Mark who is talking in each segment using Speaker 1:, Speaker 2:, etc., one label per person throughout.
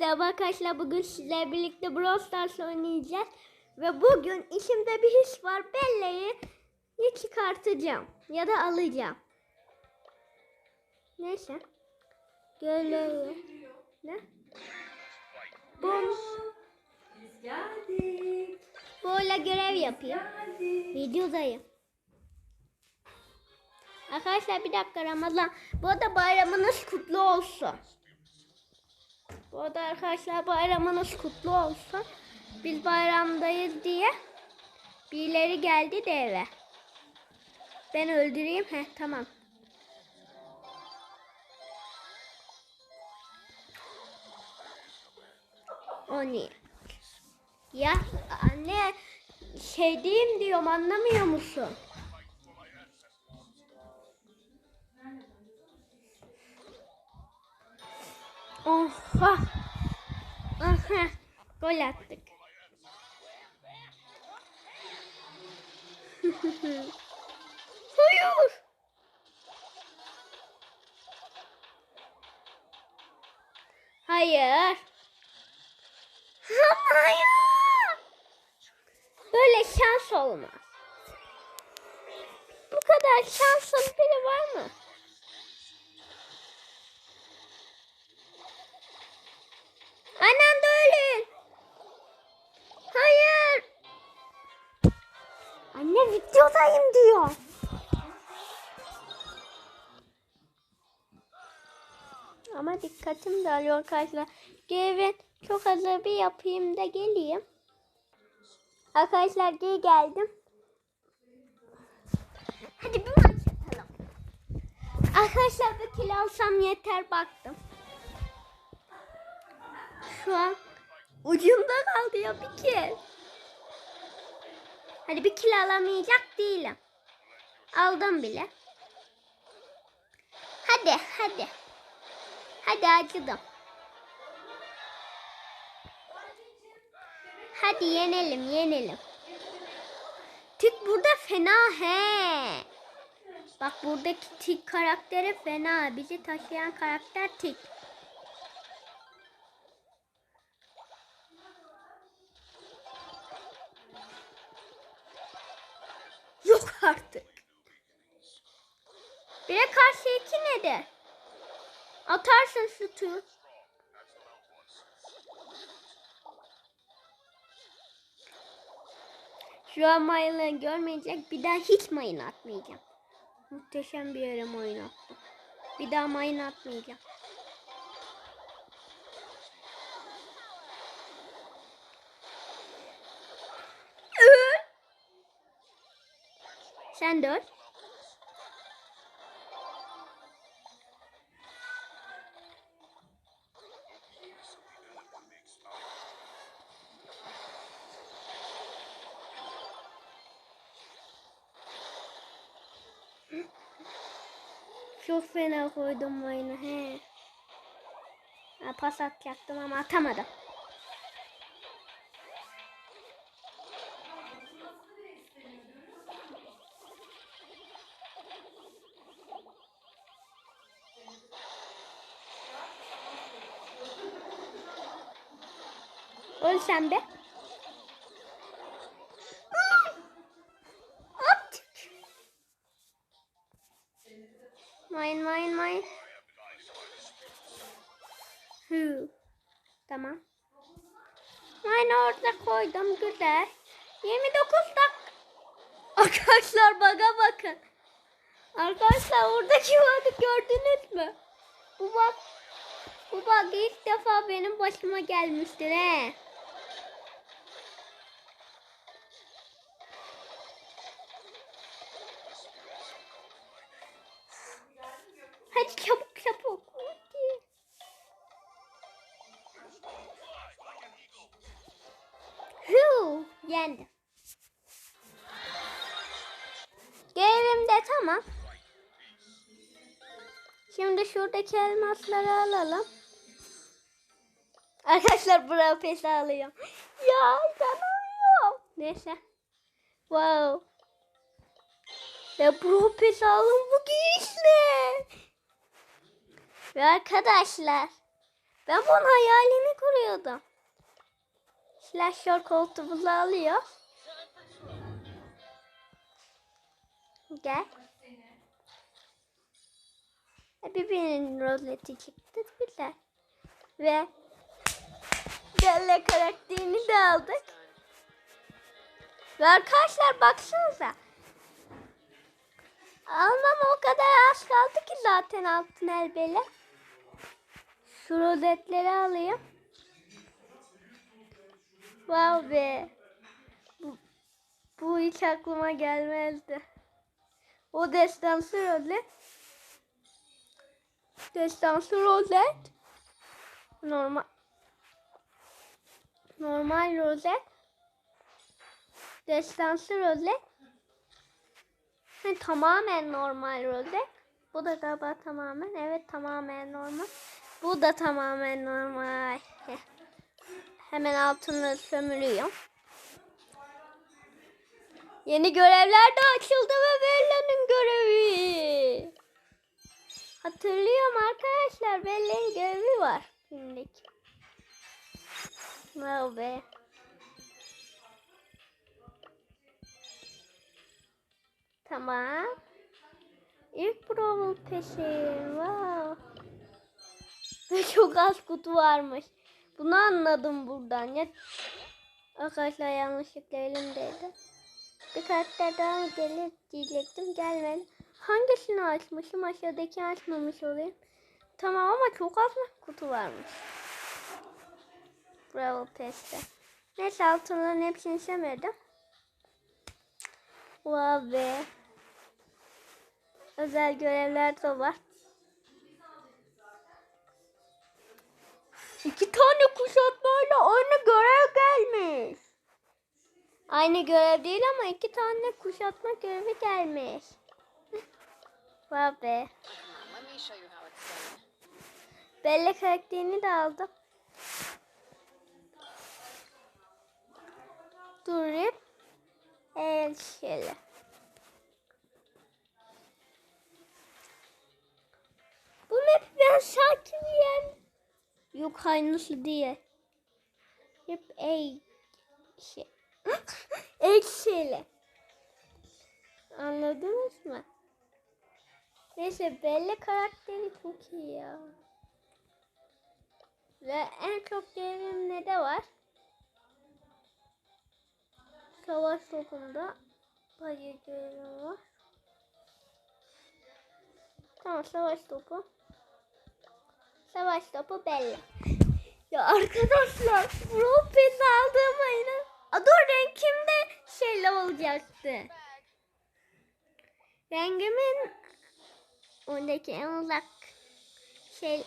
Speaker 1: İşte arkadaşlar bugün sizlerle birlikte Brawl Stars oynayacağız. Ve bugün içimde bir his var. Belleği ya çıkartacağım ya da alacağım. Neyse. Göle. Ne?
Speaker 2: Geldik.
Speaker 1: Böyle görev yapayım. Videodayım. Arkadaşlar bir dakika Ramazan. Bu arada bayramınız kutlu olsun. Bu arada arkadaşlar bayramınız kutlu olsun. Biz bayramdayız diye birileri geldi de eve. Ben öldüreyim. Heh tamam. O? Ya anne şey diyeyim diyorum anlamıyor musun? Oha. Aha. Gol attık. Hayır. Hayır. Hayır. Böyle şans olmaz. Bu kadar şansın biri var mı? Annem de ölün. Hayır. Anne videodayım diyor. Ama dikkatim dağılıyor arkadaşlar. Görevin çok hazır bir yapayım da geleyim. Arkadaşlar geri geldim. Hadi bir maç atalım. Arkadaşlar bir kilo alsam yeter baktım. Şu an ucumda kaldı ya bir kez. Hadi bir kilo alamayacak değilim. Aldım bile. Hadi hadi. Hadi acıdım. Hadi yenelim yenelim. Tik burada fena he. Bak buradaki Tik karakteri fena. Bizi taşıyan karakter Tik. Şu an mayınları görmeyecek. Bir daha hiç mayın atmayacağım. Muhteşem bir yere mayın attım. Bir daha mayın atmayacağım. Sen de öl. Çok fena koydum oyunu he. Ha, pas atacaktım ama atamadım. Öl sen be. At. Mayın mayın mayın. Hı. Tamam. Mayını orada koydum güzel. 29 dak. Arkadaşlar baga bakın. Arkadaşlar oradaki bug'ı gördünüz mü? Bu bak bu bug ilk defa benim başıma gelmiştir he. Şuradaki elmasları alalım. Arkadaşlar buraya pes alıyorum. Ya inanamıyorum. Neyse. Wow. Ya pro pes aldım bu giyişle. Ve arkadaşlar Ben bunun hayalini kuruyordum. Slasher koltuğumuzu alıyor. Gel. E, Birbirinin rozeti çıktı. Güzel. Ve Bella karakterini de aldık. Ve arkadaşlar baksanıza. Almam o kadar az kaldı ki zaten altın elbele. Şu rozetleri alayım. Wow be. Bu, bu hiç aklıma gelmezdi. O destansı rozet. Destansı rozet. Normal. Normal rozet. Destansı rozet. Ha, tamamen normal rozet. Bu da galiba tamamen. Evet tamamen normal. Bu da tamamen normal. Hemen altını sömürüyorum. Yeni görevler de açıldı ve Bella'nın görevi. Hatırlıyorum arkadaşlar. Bella'nın görevi var. Şimdiki. Wow be. Tamam. İlk Brawl pesi. Wow. Çok az kutu varmış. Bunu anladım buradan. Ya... Arkadaşlar yanlışlıkla elimdeydi. Bir karakter daha gelir diyecektim. Gelmedi. Hangisini açmışım? Aşağıdaki açmamış olayım. Tamam ama çok az mı kutu varmış. Bravo Peste. Neyse altınların hepsini semedim. Wow be. Özel görevler de var. İki tane kuşatmayla aynı görev gelmiş. Aynı görev değil ama iki tane kuşatma görevi gelmiş. Vay be. Bella karakterini de aldım. Durip el şöyle. Bu map ben sanki yen. Yok aynısı değil. Hep ey şey. Ekşili. Anladınız mı? Neyse Bella karakteri çok iyi ya. Ve en çok görevim de var? Savaş topunda bayağı görevim var. Tamam savaş topu. Savaş topu belli. Ya arkadaşlar Brawl Pass aldığıma inan. Aa, dur renkim de şeyle olacaktı. Rengimin oradaki en uzak şey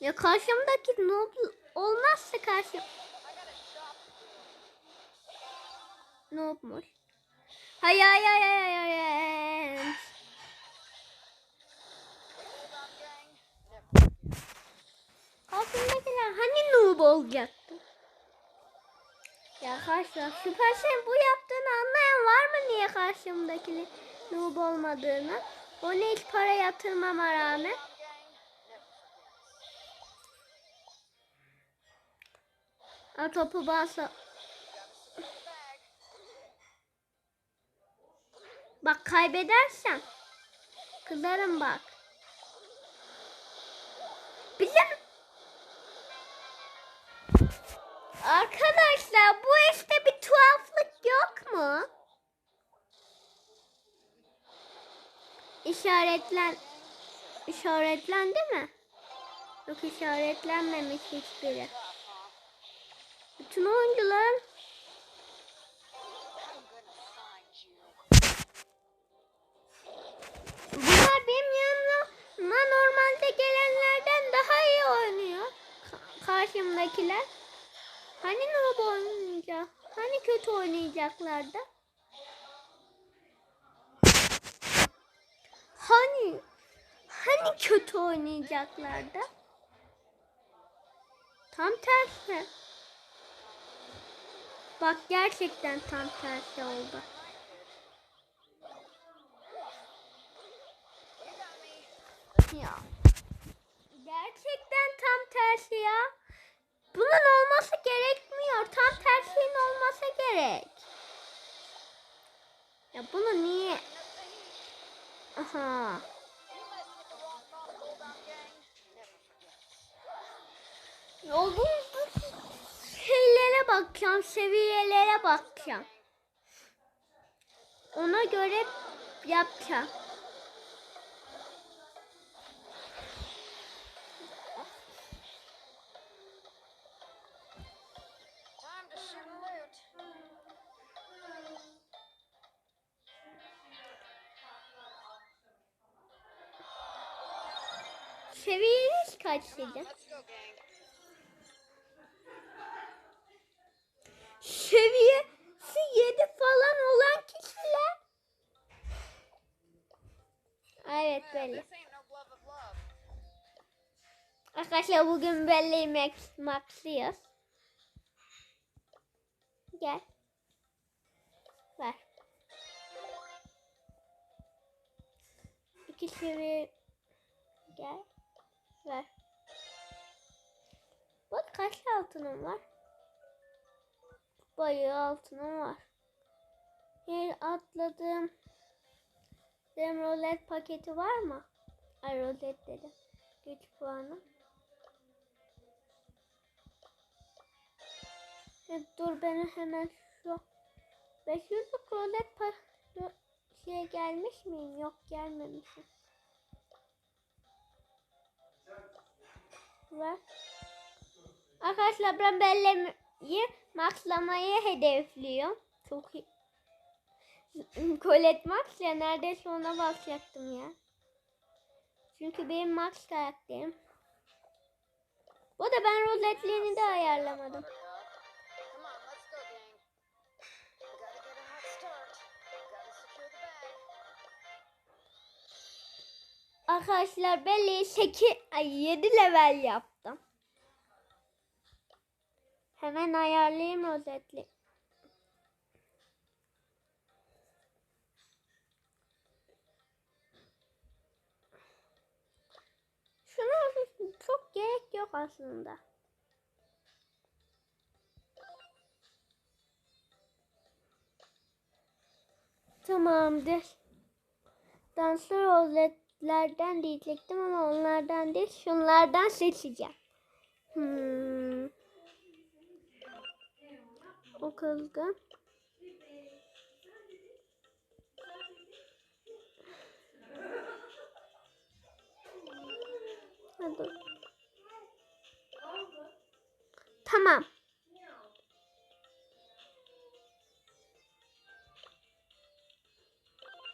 Speaker 1: ya karşımdaki noob olmazsa karşı noobmuş. Hay hay hay hay hay hay. Karşımdakiler hani noob olacaktı? Ya arkadaşlar Süpersel bu yaptığını anlayan var mı niye karşımdakinin noob olmadığını? Ona hiç para yatırmama rağmen. A topu basa. Bak kaybedersen kızarım bak. Bizim Arkadaşlar bu işte bir tuhaflık yok mu? İşaretlen işaretlendi mi? Yok işaretlenmemiş hiçbiri. Bütün oyuncuların Bunlar benim yanıma normalde gelenlerden daha iyi oynuyor. Ka- Karşımdakiler. Hani noob oynayacak? Hani kötü oynayacaklardı? Hani? Hani kötü oynayacaklardı? Tam tersi. Bak gerçekten tam tersi oldu. Ya. Gerçekten tam tersi ya. Bunun olması gerekmiyor. Tam tersinin olması gerek. Ya bunu niye? Aha. Olduğum şeylere bakacağım, seviyelere bakacağım. Ona göre yapacağım. Kaç
Speaker 3: gang.
Speaker 1: Seviyesi 7 falan olan kişiler. Evet
Speaker 3: love.
Speaker 1: Arkadaşlar bugün belli max, maxlıyız. Gel. Ver. İki seviye. Altınım var? Bayağı altınım var. Bir atladım. Dem rolet paketi var mı? Ay rolet dedim. Güç puanı. Ya dur ben hemen şu 500'lük rolet pa şeye gelmiş miyim? Yok gelmemişim. Ver. Arkadaşlar ben bellemeyi maxlamayı hedefliyorum. Çok iyi. Colette Max ya neredeyse ona basacaktım ya. Çünkü benim Max karakterim. Bu da ben rozetlerini de ayarlamadım. Arkadaşlar belli 8 ay 7 level yaptım. Hemen ayarlayayım rozetli. Şuna çok gerek yok aslında. Tamamdır. Dansör rozetlerden diyecektim ama onlardan değil şunlardan seçeceğim. Hmm. O kızgın. Hadi. Tamam.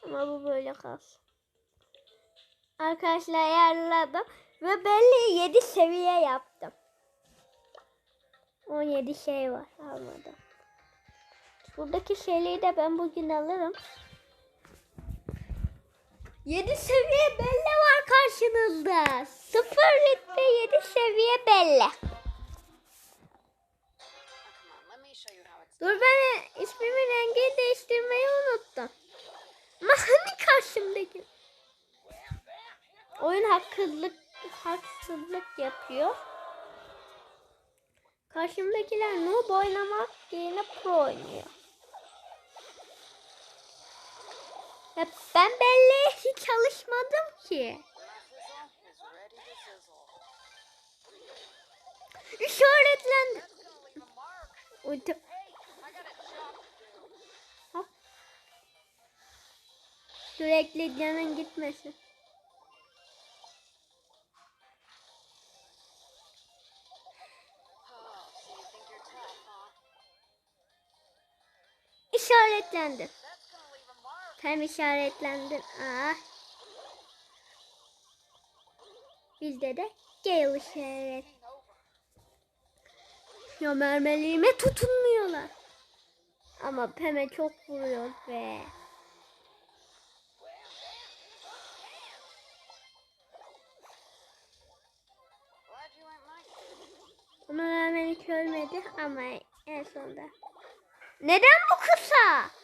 Speaker 1: Ama bu böyle kalsın. Arkadaşlar ayarladım ve belli 7 seviye yaptım. 17 şey var almadım. Buradaki şeyleri de ben bugün alırım. 7 seviye belle var karşınızda. 0 rütbe 7 seviye belle. Dur ben ismimin rengini değiştirmeyi unuttum. Ama hani karşımdaki? Oyun haksızlık, haksızlık yapıyor. Karşımdakiler noob oynamak yerine pro oynuyor. Ya ben belli hiç çalışmadım ki.
Speaker 3: My fizzle is ready to sizzle.
Speaker 1: İşaretlendi.
Speaker 3: That's gonna leave a mark.
Speaker 1: Uydu.
Speaker 3: Hey, I got a job to do.
Speaker 1: Hop. Sürekli canın gitmesin.
Speaker 3: Oh,
Speaker 1: Hem işaretlendin. Ah. Bizde de Gale işaret. Ya mermeliğime tutunmuyorlar. Ama Peme çok vuruyor
Speaker 3: kid.
Speaker 1: Ona rağmen ölmedi ama en sonunda. Neden bu kısa?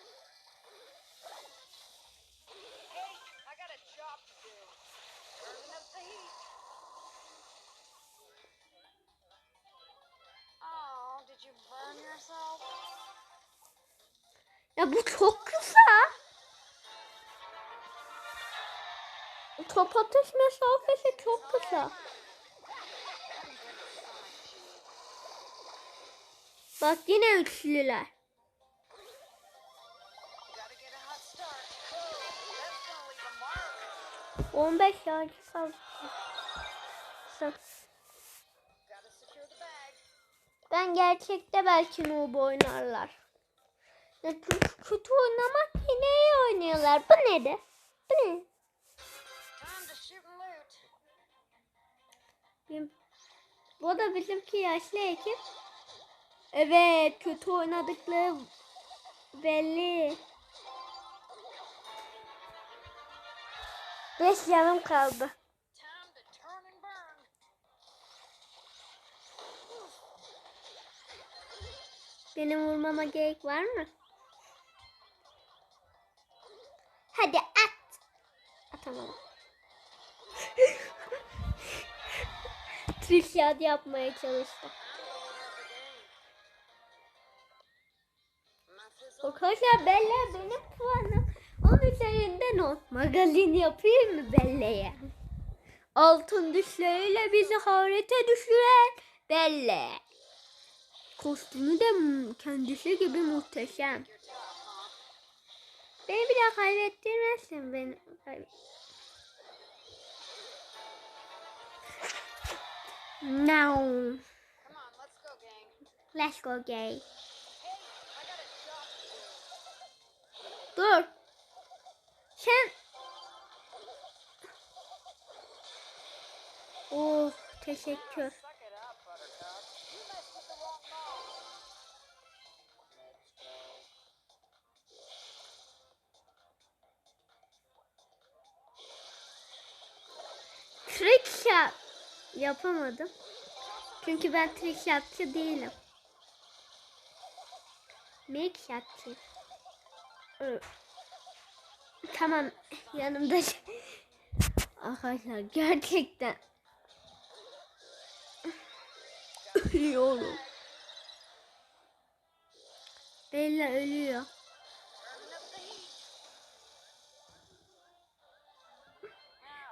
Speaker 1: Ya bu çok kısa. Top atış mesafesi çok kısa. Bak yine üçlüler.
Speaker 3: Gotta get a hot
Speaker 1: Ben gerçekte belki noob oynarlar. Çünkü kötü oynamak yine iyi oynuyorlar. Bu ne de? Bu ne? Bu da bizimki yaşlı ekip. Evet kötü oynadıkları belli. Beş yanım kaldı.
Speaker 3: Time to turn and burn.
Speaker 1: Benim vurmama gerek var mı? Hadi at. Atamadım. Trick shot yapmaya çalıştım. Arkadaşlar. Bella benim puanım 10 üzerinden 10. Magazin yapayım mı Bella'ya? Altın düşleriyle bizi harete düşüren Bella. Kostümü de kendisi gibi muhteşem. Beni bir daha kaybettirmezsin beni.
Speaker 3: On, let's go,
Speaker 1: gay. Dur. Sen... Oh, teşekkür. Yapamadım. Çünkü ben trick shotçı değilim. Make shotçı. Tamam yanımda şey- Arkadaşlar gerçekten ölüyorum. Bella ölüyor.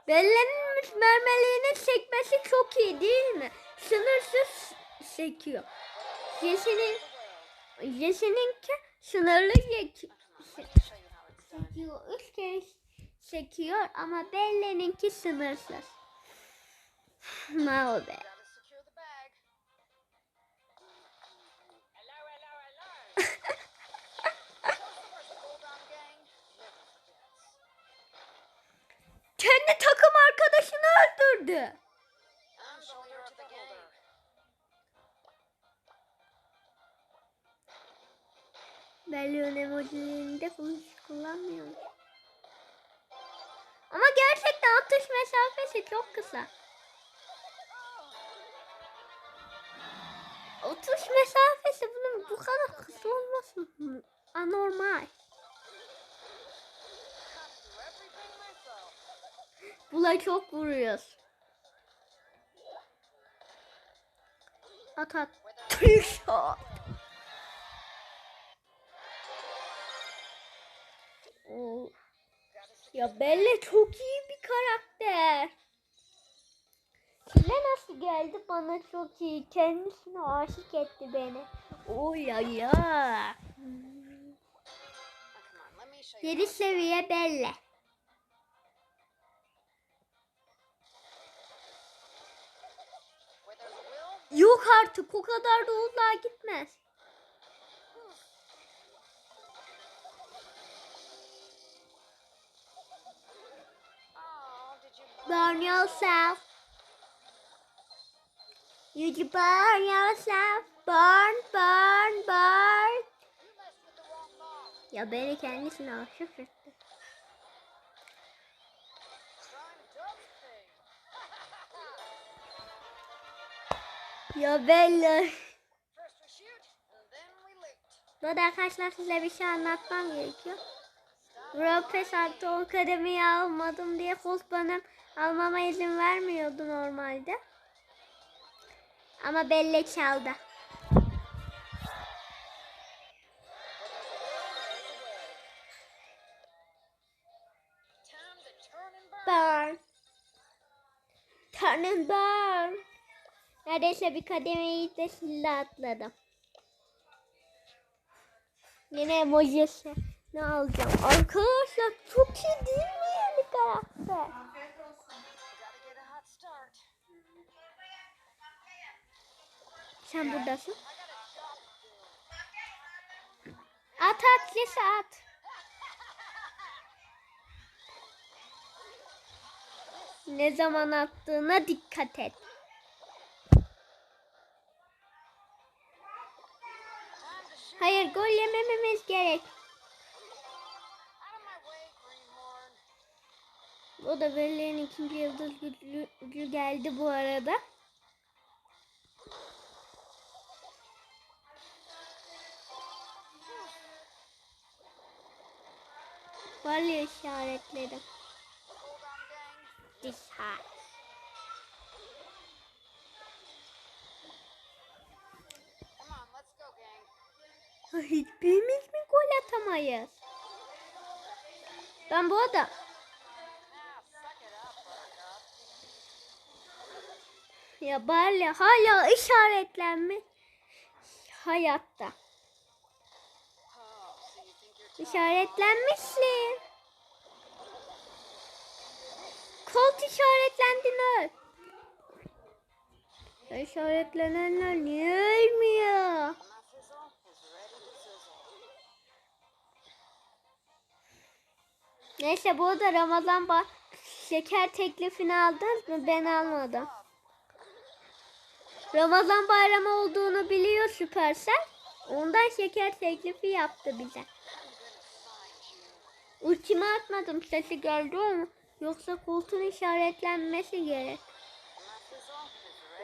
Speaker 3: Turning
Speaker 1: Bella'nın mermerliğini çekmesi çok iyi değil mi? Sınırsız çekiyor. Jesse'nin Jesse'ninki sınırlı
Speaker 3: done.
Speaker 1: çekiyor. Üç kere çekiyor ama Bella'nınki sınırsız. Mal be. Kendi takım arkadaşını öldürdü. Bella'nın emojilerinde kull- kullanmıyor. Ama gerçekten atış mesafesi çok kısa. Atış mesafesi bunun bu kadar kısa olması anormal. Buna çok vuruyoruz. At at. Trick shot. Oo. Ya Bella çok iyi bir karakter. Kime nasıl geldi bana çok iyi. Kendisine aşık etti beni. Oh ya ya. Yedi seviye Bella. Artık o kadar da uzağa gitmez. Burn yourself. You burn yourself. Burn, burn, burn. Ya beni kendisine aşık Ya Bella. Burada arkadaşlar size bir şey anlatmam gerekiyor. Ropes artı o kademiyi almadım diye kulüphanım almama izin vermiyordu normalde. Ama Bella çaldı. Burn. Turn and burn. Neredeyse bir kademeyi de sille atladım. Yine emojisi ne alacağım? Arkadaşlar çok iyi değil mi yeni karakter? Sen buradasın. At at Lisa at. Ne zaman attığına dikkat et. Hayır gol yemememiz gerek. O da Bella'nın ikinci yıldız gücü, geldi bu arada. Varlı işaretledim.
Speaker 3: Hold on, gang.
Speaker 1: Dişha.
Speaker 3: Come on, let's go, gang.
Speaker 1: Hiçbirimiz mi gol atamayız? Ben bu
Speaker 3: buttercup.
Speaker 1: ya Barley hala işaretlenme hayatta. İşaretlenmişsin. Colt işaretlendin öl. İşaretlenenler niye ölmüyor? Neyse bu da Ramazan şeker teklifini aldınız mı? Ben almadım. Ramazan bayramı olduğunu biliyor Süpersel. Ondan şeker teklifi yaptı bize. Ultimi atmadım sesi geldi ama yoksa koltuğun işaretlenmesi gerek.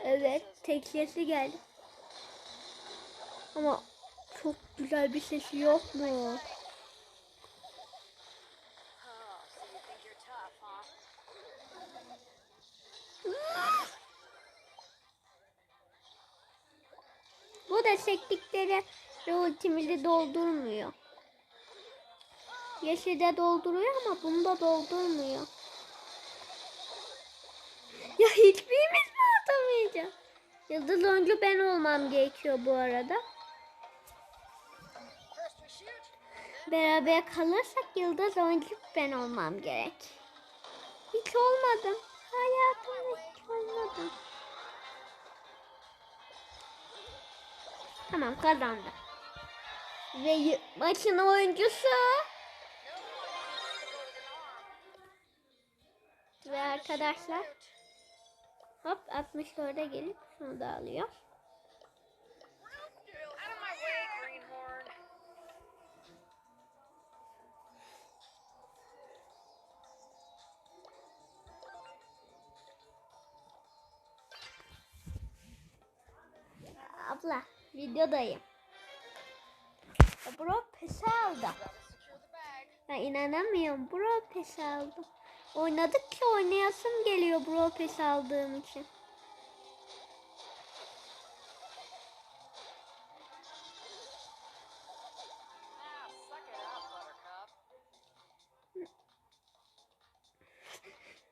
Speaker 1: Evet
Speaker 3: sizzle.
Speaker 1: tek sesi geldi. Ama çok güzel bir sesi yok mu? Bu da sektikleri ultimi doldurmuyor. Yeşilde dolduruyor ama bunda doldurmuyor. Ya hiçbirimiz mi atamayacağız? Yıldız oyuncu ben olmam gerekiyor bu arada. Beraber kalırsak yıldız oyuncu ben olmam gerek. Hiç olmadım. Hayatımda hiç olmadım. Tamam kazandım. Ve maçın oyuncusu ve arkadaşlar hop 64'e gelip şunu da alıyor. Videodayım. Bro pes
Speaker 3: bag.
Speaker 1: Ben inanamıyorum. Bro pes aldım. Oynadıkça oynayasım geliyor bro pes aldığım için.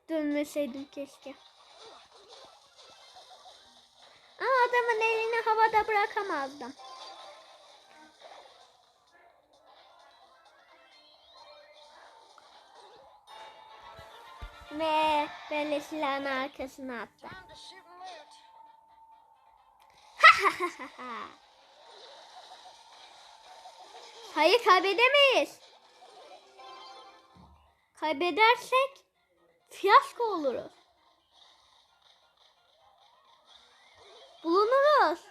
Speaker 1: Dönmeseydim keşke. Ama adamın havada bırakamazdım. Ve böyle silahın arkasına attı. Hayır kaybedemeyiz. Kaybedersek fiyasko oluruz. Bulunuruz.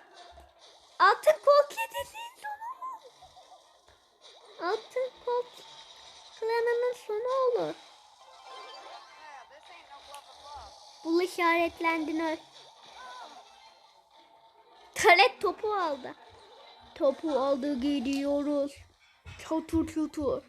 Speaker 1: Altın kol kedisinin sonu. Altın kol klanının sonu olur. Bul işaretlendin öl. Taret topu aldı. Topu aldı gidiyoruz. Çatır çatır.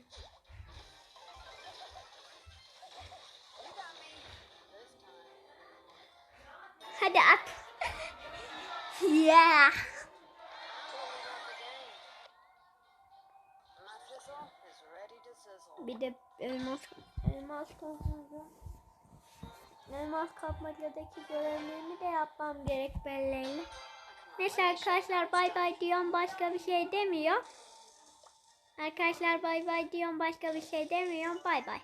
Speaker 1: Elmas elmas kazandı. elmas kapmacadaki görevlerimi de yapmam gerek belleğiyle. Neyse arkadaşlar bay bay diyorum başka bir şey demiyor. Arkadaşlar bay bay diyorum başka bir şey demiyorum bay bay.